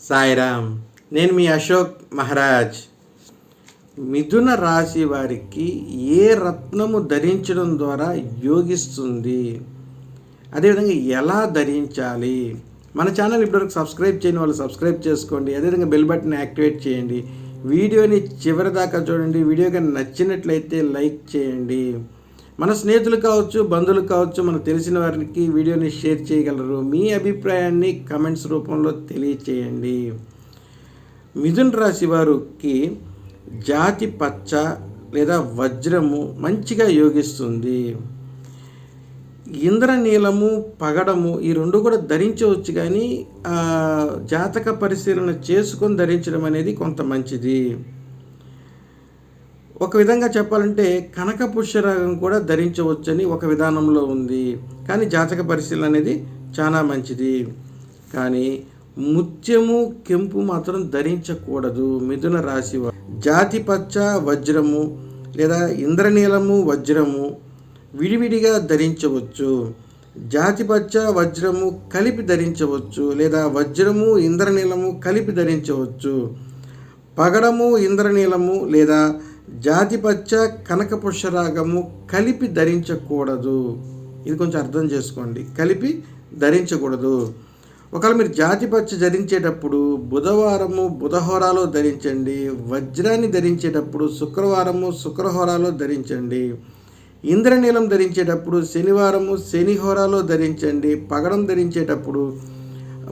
సాయిరామ్ నేను మీ అశోక్ మహారాజ్. మిథున రాశి వారికి ఏ రత్నము ధరించడం ద్వారా యోగిస్తుంది? అదేవిధంగా ఎలా ధరించాలి? మన ఛానల్ ఇప్పటివరకు సబ్స్క్రైబ్ చేయని వాళ్ళు సబ్స్క్రైబ్ చేసుకోండి. అదేవిధంగా బెల్ బటన్ యాక్టివేట్ చేయండి. వీడియోని చివరి దాకా చూడండి. వీడియో కానీ నచ్చినట్లయితే లైక్ చేయండి. మన స్నేహితులు కావచ్చు బంధువులు కావచ్చు మనకు తెలిసిన వారికి వీడియోని షేర్ చేయగలరు. మీ అభిప్రాయాన్ని కమెంట్స్ రూపంలో తెలియచేయండి. మిథున్ రాశి వారికి జాతి పచ్చ లేదా వజ్రము మంచిగా యోగిస్తుంది. ఇంద్రనీలము పగడము ఈ రెండు కూడా ధరించవచ్చు కానీ జాతక పరిశీలన చేసుకొని ధరించడం అనేది కొంత మంచిది. ఒక విధంగా చెప్పాలంటే కనక పుష్యరాగం కూడా ధరించవచ్చని ఒక విధానంలో ఉంది. కానీ జాతక పరిశీలన అనేది చాలా మంచిది. కానీ ముత్యము కెంపు మాత్రం ధరించకూడదు. మిథున రాశి జాతి పచ్చ వజ్రము లేదా ఇంద్రనీలము వజ్రము విడివిడిగా ధరించవచ్చు. జాతి పచ్చ వజ్రము కలిపి ధరించవచ్చు లేదా వజ్రము ఇంద్రనీలము కలిపి ధరించవచ్చు. పగడము ఇంద్రనీలము లేదా జాతిపచ్చ కనక పుష్యరాగము కలిపి ధరించకూడదు. ఇది కొంచెం అర్థం చేసుకోండి. కలిపి ధరించకూడదు. ఒకవేళ మీరు జాతిపచ్చ ధరించేటప్పుడు బుధవారము బుధహోరాలో ధరించండి. వజ్రాన్ని ధరించేటప్పుడు శుక్రవారము శుక్రహోరాలో ధరించండి. ఇంద్రనీలం ధరించేటప్పుడు శనివారము శనిహోరాలో ధరించండి. పగడం ధరించేటప్పుడు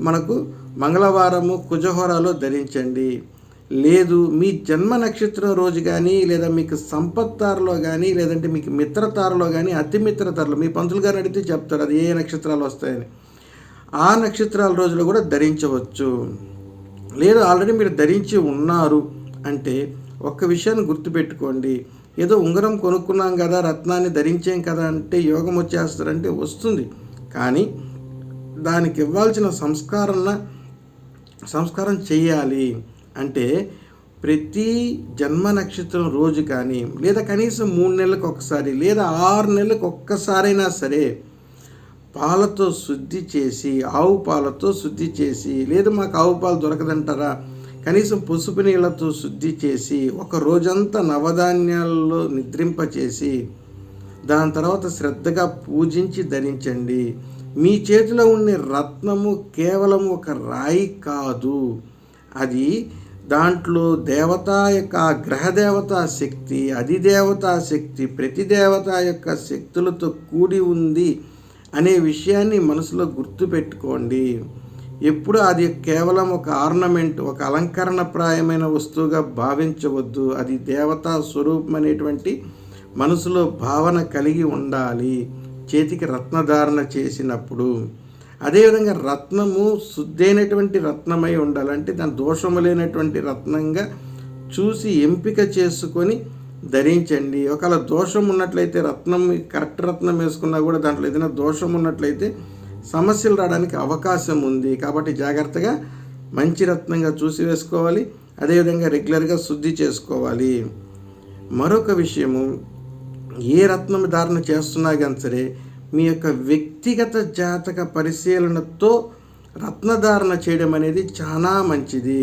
మనకు మంగళవారము కుజహోరాలో ధరించండి. లేదు మీ జన్మ నక్షత్రం రోజు కానీ లేదా మీకు సంపత్తారలో కానీ లేదంటే మీకు మిత్రతారలో కానీ అతి మిత్రతారలో మీ పంతులు గారిని అడిగితే చెప్తారు అది ఏ నక్షత్రాలు వస్తాయని. ఆ నక్షత్రాల రోజులు కూడా ధరించవచ్చు. లేదు ఆల్రెడీ మీరు ధరించి ఉన్నారు అంటే ఒక్క విషయాన్ని గుర్తుపెట్టుకోండి. ఏదో ఉంగరం కొనుక్కున్నాం కదా రత్నాన్ని ధరించాం కదా అంటే యోగం వచ్చేస్తారంటే వస్తుంది. కానీ దానికి ఇవ్వాల్సిన సంస్కారణ సంస్కారం చేయాలి. అంటే ప్రతి జన్మ నక్షత్రం రోజు కానీ లేదా కనీసం మూడు నెలలకు ఒకసారి లేదా ఆరు నెలలకు ఒక్కసారైనా సరే పాలతో శుద్ధి చేసి ఆవు పాలతో శుద్ధి చేసి లేదు మాకు ఆవు పాలు దొరకదంటారా? కనీసం పసుపు నీళ్ళతో శుద్ధి చేసి ఒక రోజంతా నవధాన్యాల్లో నిద్రింపచేసి దాని తర్వాత శ్రద్ధగా పూజించి ధరించండి మీ చేతిలో ఉండే రత్నము కేవలం ఒక రాయి కాదు. అది దాంట్లో దేవత యొక్క గ్రహదేవతా గ్రహ దేవతా శక్తి అధిదేవతా శక్తి ప్రతి దేవత యొక్క శక్తులతో కూడి ఉంది అనే విషయాన్ని మనసులో గుర్తుపెట్టుకోండి ఎప్పుడు అది కేవలం ఒక ఆర్నమెంట్ ఒక అలంకరణప్రాయమైన వస్తువుగా భావించవద్దు. అది దేవతా స్వరూపం అనేటువంటి మనసులో భావన కలిగి ఉండాలి. చేతికి రత్నధారణ చేసినప్పుడు అదేవిధంగా రత్నము శుద్ధైనటువంటి రత్నమై ఉండాలంటే దాని దోషము లేనటువంటి రత్నంగా చూసి ఎంపిక చేసుకొని ధరించండి. ఒకవేళ దోషం ఉన్నట్లయితే రత్నం కరెక్ట్ రత్నం వేసుకున్నా కూడా దాంట్లో ఏదైనా దోషం ఉన్నట్లయితే సమస్యలు రావడానికి అవకాశం ఉంది. కాబట్టి జాగ్రత్తగా మంచి రత్నంగా చూసి వేసుకోవాలి. అదేవిధంగా రెగ్యులర్గా శుద్ధి చేసుకోవాలి. మరొక విషయము ఏ రత్నం ధారణ చేస్తున్నా కానీ సరే మీ యొక్క వ్యక్తిగత జాతక పరిశీలనతో రత్నధారణ చేయడం అనేది చాలా మంచిది.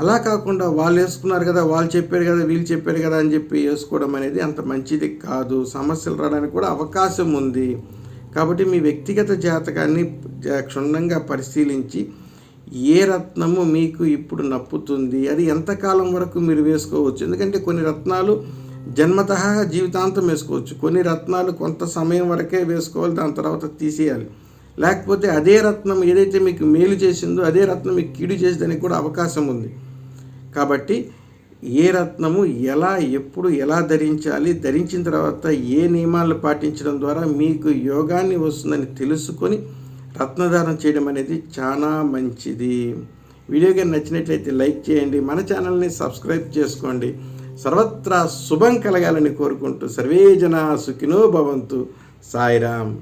అలా కాకుండా వాళ్ళు వేసుకున్నారు కదా వాళ్ళు చెప్పారు కదా వీళ్ళు చెప్పారు కదా అని చెప్పి వేసుకోవడం అనేది అంత మంచిది కాదు. సమస్యలు రావడానికి కూడా అవకాశం ఉంది. కాబట్టి మీ వ్యక్తిగత జాతకాన్ని క్షుణ్ణంగా పరిశీలించి ఏ రత్నము మీకు ఇప్పుడు నప్పుతుంది అది ఎంతకాలం వరకు మీరు వేసుకోవచ్చు? ఎందుకంటే కొన్ని రత్నాలు జన్మత జీవితాంతం వేసుకోవచ్చు. కొన్ని రత్నాలు కొంత సమయం వరకే వేసుకోవాలి దాని తర్వాత తీసేయాలి. లేకపోతే అదే రత్నం ఏదైతే మీకు మేలు చేసిందో అదే రత్నం మీకు కీడు చేసేదానికి కూడా అవకాశం ఉంది. కాబట్టి ఏ రత్నము ఎలా ఎప్పుడు ఎలా ధరించాలి ధరించిన తర్వాత ఏ నియమాలను పాటించడం ద్వారా మీకు యోగాన్ని వస్తుందని తెలుసుకొని రత్నధారణ చేయడం అనేది చాలా మంచిది. వీడియో కానీ నచ్చినట్లయితే లైక్ చేయండి. మన ఛానల్ని సబ్స్క్రైబ్ చేసుకోండి. సర్వత్రా శుభం కలగాలని కోరుకుంటూ సర్వే జనా సుఖినో భవంతు. సాయిరామ్.